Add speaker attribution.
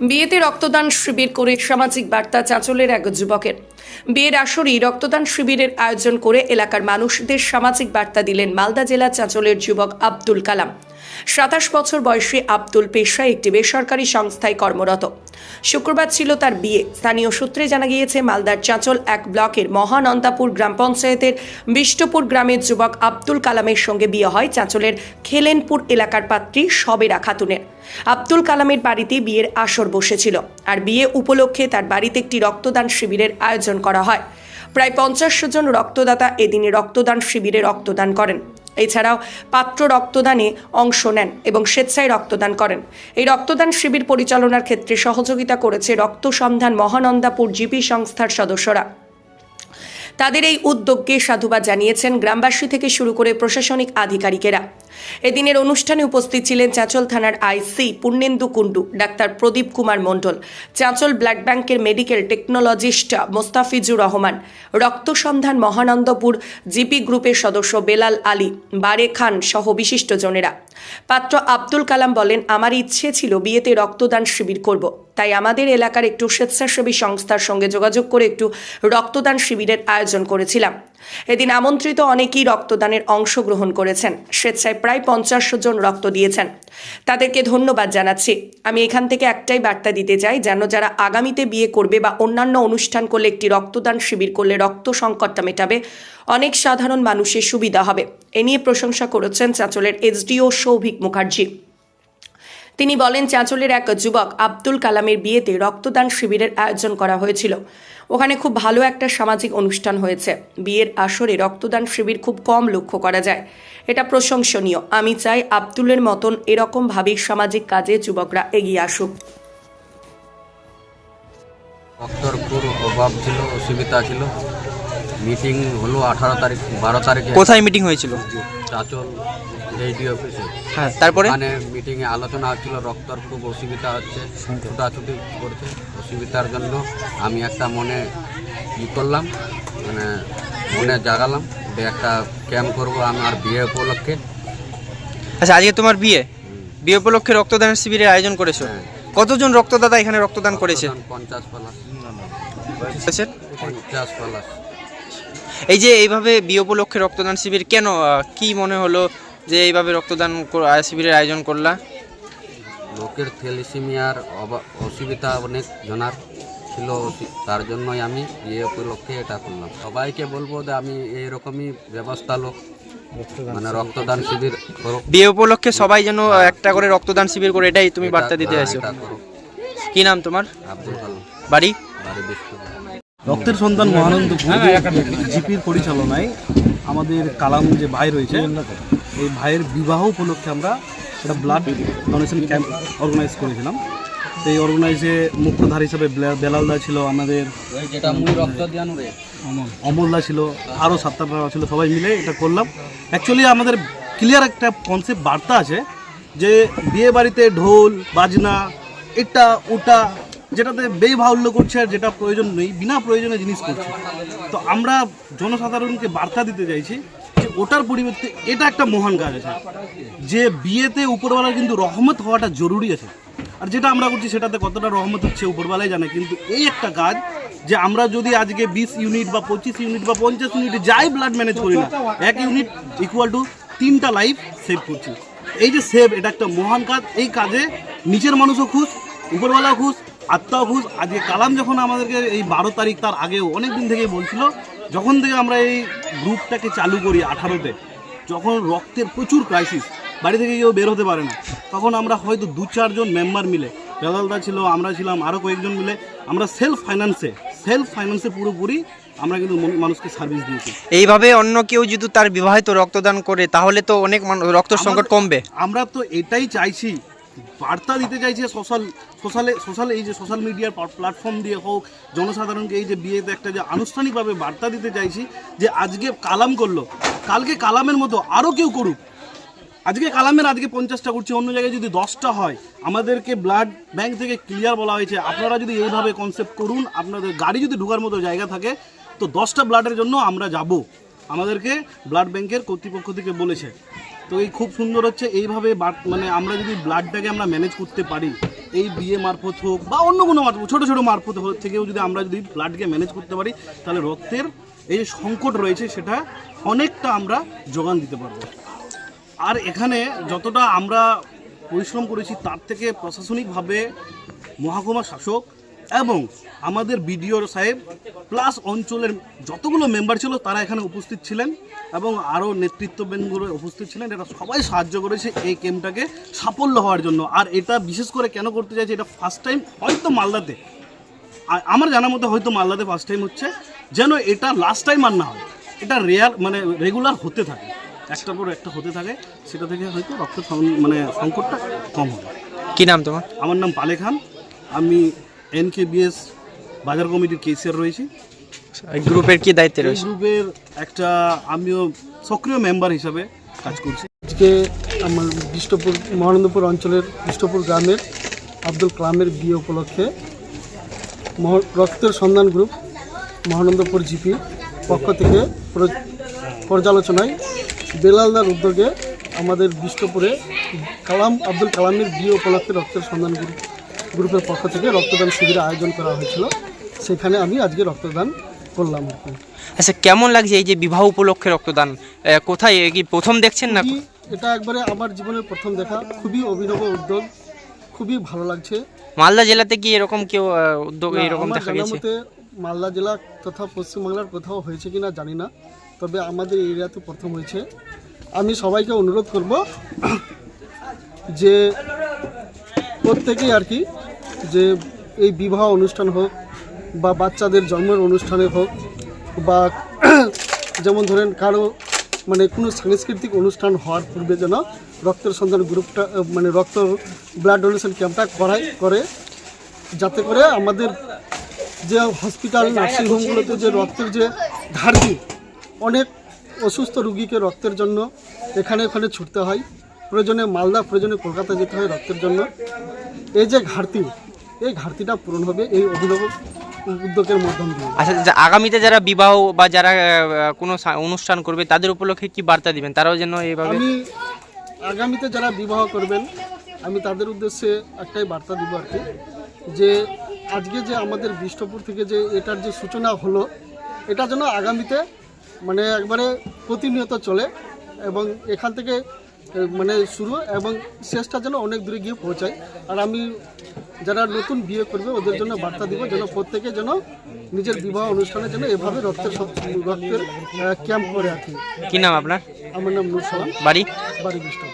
Speaker 1: বিয়েতে রক্তদান শিবির করে সামাজিক বার্তা চাঁচলের এক যুবকের। বিয়ের আসরেই রক্তদান শিবিরের আয়োজন করে এলাকার মানুষদের সামাজিক বার্তা দিলেন মালদা জেলা চাঁচলের যুবক আব্দুল কালাম। সাতাশ বছর বয়সী আব্দুল পেশায় একটি বেসরকারি সংস্থায় কর্মরত। শুক্রবার ছিল তার বিয়ে। স্থানীয় সূত্রে জানা গিয়েছে, মালদার চাঁচল এক ব্লকের মহানন্দাপুর গ্রাম পঞ্চায়েতের বিষ্টপুর গ্রামের যুবক আব্দুল কালামের সঙ্গে বিয়ে হয় চাঁচলের খেলেনপুর এলাকার পাত্রী সবেরা খাতুনের। আব্দুল কালামের বাড়িতে বিয়ের আসর বসেছিল আর বিয়ে উপলক্ষে তার বাড়িতে একটি রক্তদান শিবিরের আয়োজন করা হয়। প্রায় পঞ্চাশ জন রক্তদাতা এদিনে রক্তদান শিবিরে রক্তদান করেন। এছাড়াও পাত্র রক্তদানে অংশ নেন এবং স্বেচ্ছায় রক্তদান করেন। এই রক্তদান শিবির পরিচালনার ক্ষেত্রে সহযোগিতা করেছে রক্ত সন্ধান মহানন্দাপুর জিপি সংস্থার সদস্যরা। তাদের এই উদ্যোগকে সাধুবাদ জানিয়েছেন গ্রামবাসী থেকে শুরু করে প্রশাসনিক আধিকারিকেরা। এদিনের অনুষ্ঠানে উপস্থিত ছিলেন চাঁচল থানার IC Purnendu Kundu, doctor Pradip Kumar Mondal, Chanchal blood ব্যাংকের মেডিকেল টেকনোলজিস্ট মোস্তাফিজুর রহমান, রক্ত সন্ধান মহানন্দপুর জিপি গ্রুপের সদস্য বেলাল আলী, বারে খান সহ বিশিষ্টজনেরা পাত্র আব্দুল কালাম বলেন, আমার ইচ্ছে ছিল বিয়েতে রক্তদান শিবির করব। তাই আমাদের এলাকার একটু স্বেচ্ছাসেবী সংস্থার সঙ্গে যোগাযোগ করে একটু রক্তদান শিবিরের আয়োজন করেছিলাম। এদিন আমন্ত্রিত অনেকেই রক্তদানের অংশগ্রহণ করেছেন। স্বেচ্ছায় প্রায় পঞ্চাশ জন রক্ত দিয়েছেন। তাদেরকে ধন্যবাদ জানাচ্ছি। আমি এখান থেকে একটাই বার্তা দিতে চাই, যেন যারা আগামীতে বিয়ে করবে বা অন্যান্য অনুষ্ঠান করলে একটি রক্তদান শিবির করলে রক্ত সংকটটা মেটাবে, অনেক সাধারণ মানুষের সুবিধা হবে। এ নিয়ে প্রশংসা করেছেন চাঁচলের এসডিও সৌভিক মুখার্জি। তিনি বলেন চাঁচলের এক যুবক আব্দুল কালামের বিয়েতে রক্তদান শিবিরের আয়োজন করা হয়েছিল। ওখানে খুব ভালো একটা সামাজিক অনুষ্ঠান হয়েছে। বিয়ের আসরে রক্তদান শিবির খুব কম লক্ষ্য করা যায়। এটা প্রশংসনীয়। আমি চাই আব্দুলের মতন এরকমভাবেই সামাজিক কাজে যুবকরা এগিয়ে আসুক।
Speaker 2: রক্তর খুব অভাব ছিল, অসুবিধা ছিল। মিটিং হলো আঠারো তারিখ বারো তারিখে।
Speaker 3: কোথায় মিটিং হয়েছিল?
Speaker 2: চাচল এইডি অফিসে।
Speaker 3: হ্যাঁ তারপরে?
Speaker 2: মানে মিটিংয়ে আলোচনা হচ্ছিল রক্তর খুব অসুবিধা হচ্ছে ছুটাছুটি করছে অসুবিধার জন্য আমি একটা মনে ই করলাম মানে মনে জাগালাম যে একটা ক্যাম্প করব আমার বিয়ে উপলক্ষে।
Speaker 3: আচ্ছা আজকে তোমার বিয়ে? বিয়ে উপলক্ষে রক্তদান শিবিরের আয়োজন করেছ?
Speaker 2: হ্যাঁ।
Speaker 3: কতজন রক্তদাতা এখানে রক্তদান করেছে?
Speaker 2: পঞ্চাশ প্লাস।
Speaker 3: করেছে?
Speaker 2: পঞ্চাশ প্লাস।
Speaker 3: এই যে এইভাবে বিয়ে উপলক্ষে রক্তদান শিবির কেন কি মনে হলো যে এইভাবে রক্তদান কর- শিবিরের আয়োজন করলা?
Speaker 2: লোকের থ্যালিসিমিয়ার অবা- অসুবিধা অনেক জনার ছিল তার জন্যই আমি ইয়ে উপলক্ষে এটা করলাম। সবাইকে বলব যে আমি এইরকমই ব্যবস্থা লোক মানে রক্তদান শিবির
Speaker 3: বিয়ে উপলক্ষে সবাই যেন একটা করে রক্তদান শিবির করে এটাই তুমি বার্তা দিতে
Speaker 2: হ্যাঁ,
Speaker 3: আসো কি নাম তোমার?
Speaker 2: আব্দুল কালাম।
Speaker 3: বাড়ি?
Speaker 2: বাড়ি বিষ্ণু
Speaker 4: রক্তের সন্তান মহানন্দপুর জিপির পরিচালনায় আমাদের কালাম যে ভাই রয়েছে, এই ভাইয়ের বিবাহ উপলক্ষে আমরা একটা ব্লাড ডোনেশন ক্যাম্প অর্গানাইজ করেছিলাম। সেই অর্গানাইজে মুখ্যধার হিসাবে বেলা- বেলালদা ছিল আমাদের অমলদা ছিল, আরও সাতটা ছিল, সবাই মিলে এটা করলাম। অ্যাকচুয়ালি আমাদের ক্লিয়ার একটা কনসেপ্ট বার্তা আছে যে বিয়ে বাড়িতে ঢোল, বাজনা, এটা, ওটা যেটাতে ব্যয়বাহুল্য করছে আর যেটা প্রয়োজন নেই, বিনা প্রয়োজনে জিনিস করছে। তো আমরা জনসাধারণকে বার্তা দিতে চাইছি যে ওটার পরিবর্তে এটা একটা মহান কাজ আছে, যে বিয়েতে উপরওয়ালার কিন্তু রহমত হওয়াটা জরুরি আছে। আর যেটা আমরা করছি সেটাতে কতটা রহমত হচ্ছে উপরওয়ালাই জানে, কিন্তু এই একটা কাজ যে আমরা যদি আজকে বিশ ইউনিট বা পঁচিশ ইউনিট বা পঞ্চাশ ইউনিট যাই ব্লাড ম্যানেজ করি না, এক ইউনিট ইকুয়াল টু তিনটা লাইফ সেভ করছি। এই যে সেভ এটা একটা মহান কাজ। এই কাজে নিচের মানুষও খুশ, উপরওয়ালাও খুশ আত্মাও খুশ আজকে কালাম যখন আমাদেরকে এই বারো তারিখ তার আগেও অনেক দিন থেকেই বলছিল যখন থেকে আমরা এই গ্রুপটাকে চালু করি আঠারোতে যখন রক্তের প্রচুর ক্রাইসিস বাড়ি থেকে কেউ বের হতে পারে না তখন আমরা হয়তো দু চারজন মেম্বার মিলে বেলালদা ছিল আমরা ছিলাম আরও কয়েকজন মিলে আমরা সেলফ ফাইন্যান্সে সেলফ ফাইন্যান্সে পুরোপুরি আমরা কিন্তু মানুষকে সার্ভিস দিয়েছি।
Speaker 3: এইভাবে অন্য কেউ যদি তার বিবাহিত রক্তদান করে তাহলে তো অনেক রক্ত সংকট কমবে।
Speaker 4: আমরা তো এটাই চাইছি বার্তা দিতে চাইছে সোশ্যাল সোশ্যালে সোশ্যাল এই যে সোশ্যাল মিডিয়ার প্ল্যাটফর্ম দিয়ে হোক, জনসাধারণকে এই যে বিয়েতে একটা যে আনুষ্ঠানিকভাবে বার্তা দিতে চাইছি যে আজকে কালাম করল, কালকে কালামের মতো আরও কেউ করুক। আজকে কালামের আজকে পঞ্চাশটা করছি, অন্য জায়গায় যদি দশটা হয়, আমাদেরকে ব্লাড ব্যাংক থেকে ক্লিয়ার বলা হয়েছে। আপনারা যদি এইভাবে কনসেপ্ট করুন, আপনাদের গাড়ি যদি ঢোকার মতো জায়গা থাকে, তো দশটা ব্লাডের জন্য আমরা যাব। আমাদেরকে ব্লাড ব্যাংকের কর্তৃপক্ষ থেকে বলেছে। তো এই খুব সুন্দর হচ্ছে, এইভাবে মানে আমরা যদি ব্লাডটাকে আমরা ম্যানেজ করতে পারি, এই বিয়ে মারফত হোক বা অন্য কোনো মারফত, ছোটো ছোটো মারফত থেকেও যদি আমরা যদি ব্লাডকে ম্যানেজ করতে পারি, তাহলে রক্তের এই যে সংকট রয়েছে, সেটা অনেকটা আমরা যোগান দিতে পারব। আর এখানে যতটা আমরা পরিশ্রম করেছি, তার থেকে প্রশাসনিকভাবে মহকুমা শাসক এবং আমাদের বিডিও সাহেব প্লাস অঞ্চলের যতগুলো মেম্বার ছিল তারা এখানে উপস্থিত ছিলেন এবং আরও নেতৃত্ববৃন্দগুলো উপস্থিত ছিলেন। এটা সবাই সাহায্য করেছে এই গেমটাকে সাফল্য হওয়ার জন্য। আর এটা বিশেষ করে কেন করতে চাইছে এটা ফার্স্ট টাইম হয়তো মালদাতে। আমার জানার মতো হয়তো মালদাতে ফার্স্ট টাইম হচ্ছে যেন এটা লাস্ট টাইম আর না হয়। এটা রেয়ার মানে রেগুলার হতে থাকে। একটার পর একটা হতে থাকে সেটা থেকে হয়তো রক্ত মানে সংকটটা কম হবে।
Speaker 3: কি নাম তোমার?
Speaker 4: আমার নাম পালে খান আমি এনকেবিএস বাজার কমিটির কেসিয়ার রয়েছি।
Speaker 3: এই গ্রুপের কি দায়িত্বে রয়েছে?
Speaker 4: গ্রুপের একটা আমিও সক্রিয় মেম্বার হিসাবে কাজ করছি।
Speaker 5: আজকে আমার বিষ্টপুর মহানন্দপুর অঞ্চলের বিষ্টপুর গ্রামের আব্দুল কালামের বিয়ে উপলক্ষে মহ- রক্তের সন্ধান গ্রুপ মহানন্দপুর জিপি পক্ষ থেকে পর্যালোচনায় বেলালদার উদ্যোগে আমাদের বিষ্টপুরে কালাম আব্দুল কালামের বিয়ে উপলক্ষে রক্তের সন্ধান গ্রুপ গ্রুপের পক্ষ থেকে রক্তদান শিবিরের আয়োজন করা হয়েছিল। সেখানে আমি আজকে রক্তদান করলাম।
Speaker 3: আচ্ছা কেমন লাগছে এই যে বিবাহ উপলক্ষে রক্তদান? কোথায়? কি প্রথম দেখছেন না?
Speaker 5: এটা একবারে আমার জীবনের প্রথম দেখা। খুবই অভিনব উদ্যোগ। খুবই ভালো লাগছে।
Speaker 3: মালদা জেলাতে কি এরকম কেউ উদ্যোগ এরকম দেখা গেছে?
Speaker 5: মালদা জেলা তথা পশ্চিমবাংলার কোথাও হয়েছে কিনা জানি না। তবে আমাদের এরিয়াতে প্রথম হয়েছে। আমি সবাইকে অনুরোধ করব যে প্রত্যেকেই আর কি যে এই বিবাহ অনুষ্ঠান হোক বা বাচ্চাদের জন্মের অনুষ্ঠানে হোক বা যেমন ধরেন কারও মানে কোনো সাংস্কৃতিক অনুষ্ঠান হওয়ার পূর্বে যেন রক্তের সন্ধান গ্রুপটা মানে রক্ত ব্লাড ডোনেশন ক্যাম্পটা করাই করে। যাতে করে আমাদের যে হসপিটাল নার্সিংহোমগুলোতে যে রক্তের যে ঘাটতি, অনেক অসুস্থ রুগীকে রক্তের জন্য এখানে ওখানে ছুটতে হয়। প্রয়োজনে মালদা, প্রয়োজনে কলকাতা যেতে হয় রক্তের জন্য। এই যে ঘাটতি এই ঘাটতিটা পূরণ হবে এই অভিনব উদ্যোগের মাধ্যম দিয়ে।
Speaker 3: আচ্ছা আগামীতে যারা বিবাহ বা যারা কোনো অনুষ্ঠান করবে তাদের উপলক্ষে কি বার্তা দিবেন? তারাও যেন এইভাবে
Speaker 5: আমি আগামীতে যারা বিবাহ করবেন আমি তাদের উদ্দেশ্যে একটাই বার্তা দিব আর কি যে আজকে যে আমাদের বিষ্টপুর থেকে যে এটার যে সূচনা হলো এটা যেন আগামীতে মানে একবারে প্রতিনিয়ত চলে এবং এখান থেকে মানে শুরু এবং শেষটা যেন অনেক দূরে গিয়ে পৌঁছায়। আর আমি যারা নতুন বিয়ে করবে ওদের জন্য বার্তা দিব যেন প্রত্যেকে যেন নিজের বিবাহ অনুষ্ঠানে যেন এভাবে রক্তের সব- রক্তের ক্যাম্প করে আর
Speaker 3: কি নাম আপনার?
Speaker 5: আমার নাম নুর সালাম
Speaker 3: বাড়ি?
Speaker 5: বাড়ি বিষ্টপুর